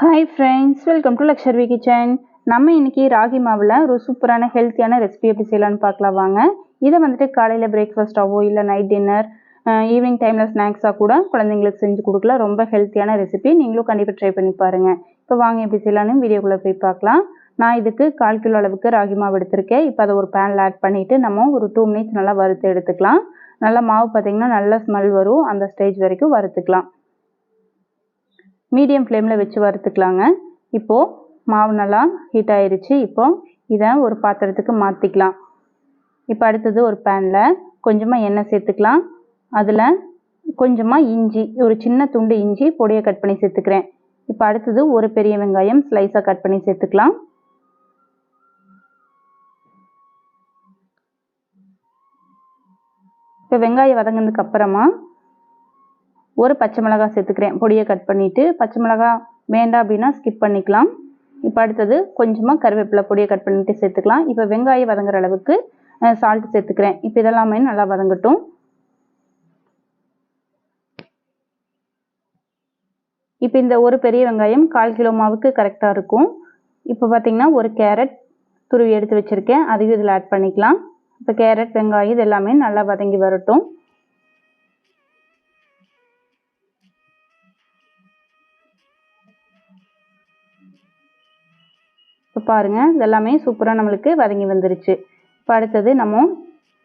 Hi friends welcome to Laksharvi kitchen நம்ம இன்றைக்கி ராகி மாவில் ஒரு சூப்பரான ஹெல்த்தியான ரெசிபி எப்படி செய்யலாம்னு பார்க்கலாம் வாங்க. இதை வந்துட்டு காலையில் பிரேக்ஃபாஸ்ட்டாகவோ இல்லை நைட் டின்னர் ஈவினிங் டைமில் ஸ்நாக்ஸாக கூட குழந்தைங்களுக்கு செஞ்சு கொடுக்கலாம். ரொம்ப ஹெல்த்தியான ரெசிபி நீங்களும் கண்டிப்பாக ட்ரை பண்ணி பாருங்கள் இப்போ வாங்க எப்படி செய்யலான்னு வீடியோக்குள்ளே போய் பார்க்கலாம். நான் இதுக்கு கால் கிலோ அளவுக்கு ராகி மாவு எடுத்திருக்கேன். இப்போ அதை ஒரு பேனில் ஆட் பண்ணிவிட்டு நம்ம ஒரு டூ மினிட்ஸ் நல்லா வறுத்து எடுத்துக்கலாம். நல்லா மாவு பார்த்திங்கன்னா நல்ல ஸ்மெல் வரும். அந்த ஸ்டேஜ் வரைக்கும் வறுத்துக்கலாம். மீடியம் ஃப்ளேமில் வச்சு வறுத்துக்கலாங்க. இப்போது மாவு நல்லா ஹீட் ஆயிடுச்சு இப்போ இதை ஒரு பாத்திரத்துக்கு மாற்றிக்கலாம் இப்போ அடுத்தது ஒரு பேனில் கொஞ்சமாக எண்ணெய் சேர்த்துக்கலாம். அதில் கொஞ்சமாக இஞ்சி ஒரு சின்ன துண்டு இஞ்சி பொடியை கட் பண்ணி சேர்த்துக்கிறேன். இப்போ அடுத்தது ஒரு பெரிய வெங்காயம் ஸ்லைஸாக கட் பண்ணி சேர்த்துக்கலாம். இப்போ வெங்காயம் வதங்கினதுக்கு அப்புறமா ஒரு பச்சை மிளகாய் சேர்த்துக்கிறேன். பொடியை கட் பண்ணிவிட்டு பச்சை மிளகாய் வேண்டாம் அப்படின்னா ஸ்கிப் பண்ணிக்கலாம். இப்போ அடுத்தது கொஞ்சமாக கருவேப்பிலை பொடியை கட் பண்ணிவிட்டு சேர்த்துக்கலாம். இப்போ வெங்காயம் வதங்குற அளவுக்கு சால்ட் சேர்த்துக்கிறேன். இப்போ இதெல்லாமே நல்லா வதங்கட்டும். இப்போ இந்த ஒரு பெரிய வெங்காயம் கால் கிலோ மாவுக்கு கரெக்டாக இருக்கும். இப்போ பார்த்தீங்கன்னா ஒரு கேரட் துருவி எடுத்து வச்சுருக்கேன். அதையும் இதில் ஆட் பண்ணிக்கலாம். இப்போ கேரட் வெங்காயம் இது எல்லாமே நல்லா வதங்கி வரட்டும். பாருங்கள் இதெல்லாமே சூப்பராக நம்மளுக்கு வதங்கி வந்துருச்சு. இப்போ அடுத்தது நம்ம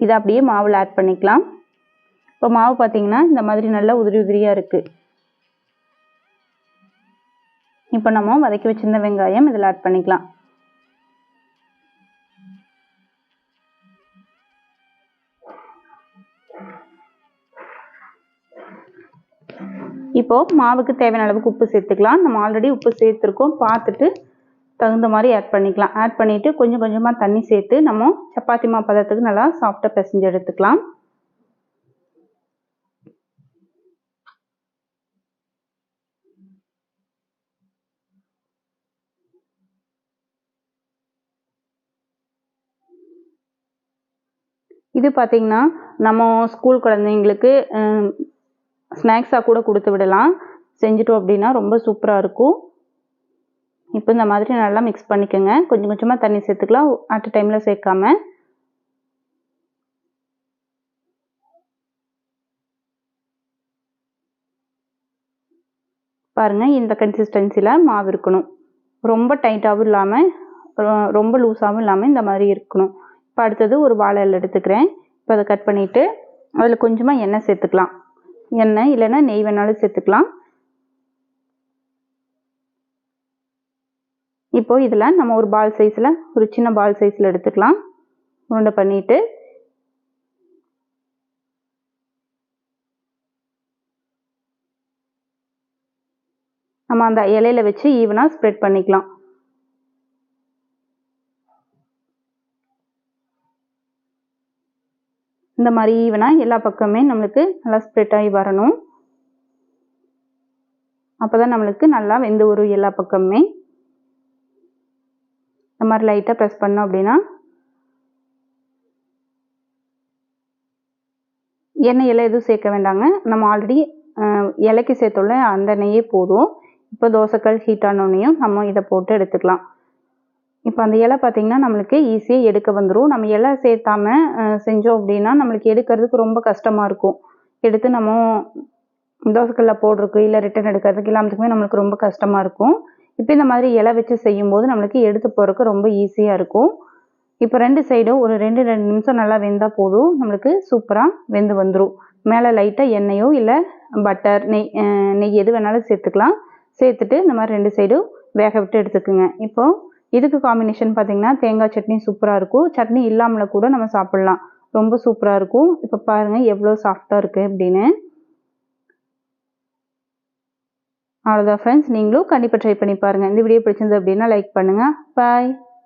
இதை அப்படியே மாவில் ஆட் பண்ணிக்கலாம். இப்போ மாவு பார்த்திங்கன்னா இந்த மாதிரி நல்லா உதிரி உதிரியாக இருக்குது இப்போ நம்ம வதக்கி வச்சுருந்த வெங்காயம் இதில் ஆட் பண்ணிக்கலாம். இப்போது மாவுக்கு தேவையான அளவுக்கு உப்பு சேர்த்துக்கலாம். நம்ம ஆல்ரெடி உப்பு சேர்த்துருக்கோம். பார்த்துட்டு தகுந்த மாதிரி ஆட் பண்ணிக்கலாம். ஆட் பண்ணிவிட்டு கொஞ்சம் கொஞ்சமாக தண்ணி சேர்த்து நம்ம சப்பாத்தி மா பதத்துக்கு நல்லா சாஃப்டாக பிசைஞ்சு எடுத்துக்கலாம். இது பார்த்திங்கன்னா நம்ம ஸ்கூல் குழந்தைங்களுக்கு ஸ்நாக்ஸாக கூட கொடுத்து விடலாம். செஞ்சுட்டோம் அப்படின்னா ரொம்ப சூப்பராக இருக்கும். இப்போ இந்த மாதிரி நல்லா மிக்ஸ் பண்ணிக்கோங்க. கொஞ்சம் கொஞ்சமாக தண்ணி சேர்த்துக்கலாம். அட் டைமில் சேர்க்காம. பாருங்கள் இந்த கன்சிஸ்டன்சியில் மாவு இருக்கணும். ரொம்ப டைட்டாகவும் இல்லாமல் ரொம்ப லூஸாகவும் இல்லாமல் இந்த மாதிரி இருக்கணும். இப்போ அடுத்தது ஒரு வாழை எடுத்துக்கிறேன். இப்போ அதை கட் பண்ணிவிட்டு அதில் கொஞ்சமாக எண்ணெய் சேர்த்துக்கலாம். எண்ணெய் இல்லைன்னா நெய் வேணாலும் சேர்த்துக்கலாம். இப்போ இதில் நம்ம ஒரு பால் சைஸில் ஒரு சின்ன பால் சைஸில் எடுத்துக்கலாம். உருண்டை பண்ணிவிட்டு நம்ம அந்த இலையில வச்சு ஈவனாக ஸ்ப்ரெட் பண்ணிக்கலாம். இந்த மாதிரி ஈவனாக எல்லா பக்கமே நம்மளுக்கு நல்லா ஸ்ப்ரெட் ஆகி வரணும். அப்போ தான் நம்மளுக்கு நல்லா வெந்து வரும் எல்லா பக்கமுமே இந்த மாதிரி லைட்டாக ப்ரெஸ் பண்ணோம் அப்படின்னா எண்ணெய் எல்லாம் எதுவும் சேர்க்க வேண்டாங்க. நம்ம ஆல்ரெடி இலைக்கு சேர்த்துள்ள அந்த நெய்யே போதும். இப்போ தோசைக்கல் ஹீட் ஆனோடனையும் நம்ம இதை போட்டு எடுத்துக்கலாம். இப்போ அந்த இலை பார்த்திங்கன்னா நம்மளுக்கு ஈஸியாக எடுக்க வந்துடும் நம்ம இலை சேர்த்தாம செஞ்சோம் அப்படின்னா நம்மளுக்கு எடுக்கிறதுக்கு ரொம்ப கஷ்டமாக இருக்கும். எடுத்து நம்ம தோசைக்கல்ல போடுறதுக்கு இல்லை ரிட்டன் எடுக்கிறதுக்கு எல்லாத்துக்குமே நம்மளுக்கு ரொம்ப கஷ்டமாக இருக்கும். இப்போ இந்த மாதிரி இலை வச்சு செய்யும்போது நம்மளுக்கு எடுத்து போகிறதுக்கு ரொம்ப ஈஸியாக இருக்கும். இப்போ ரெண்டு சைடும் ஒரு ரெண்டு ரெண்டு நிமிஷம் நல்லா வெந்தால் போதும். நம்மளுக்கு சூப்பராக வெந்து வந்துடும் மேலே லைட்டாக எண்ணெயோ இல்லை பட்டர் நெய் நெய் எது வேணாலும் சேர்த்துக்கலாம். சேர்த்துட்டு இந்த மாதிரி ரெண்டு சைடும் வேக விட்டு எடுத்துக்குங்க. இப்போது இதுக்கு காம்பினேஷன் பார்த்தீங்கன்னா தேங்காய் சட்னி சூப்பராக இருக்கும். சட்னி இல்லாமல் கூட நம்ம சாப்பிட்லாம். ரொம்ப சூப்பராக இருக்கும். இப்போ பாருங்கள் எவ்வளோ சாஃப்டாக இருக்குது அப்படின்னு. அவ்வளோதான் ஃப்ரெண்ட்ஸ் நீங்களும் கண்டிப்பாக ட்ரை பண்ணி பாருங்கள் இந்த வீடியோ பிடிச்சிருந்தது அப்படின்னா லைக் பண்ணுங்கள் பாய்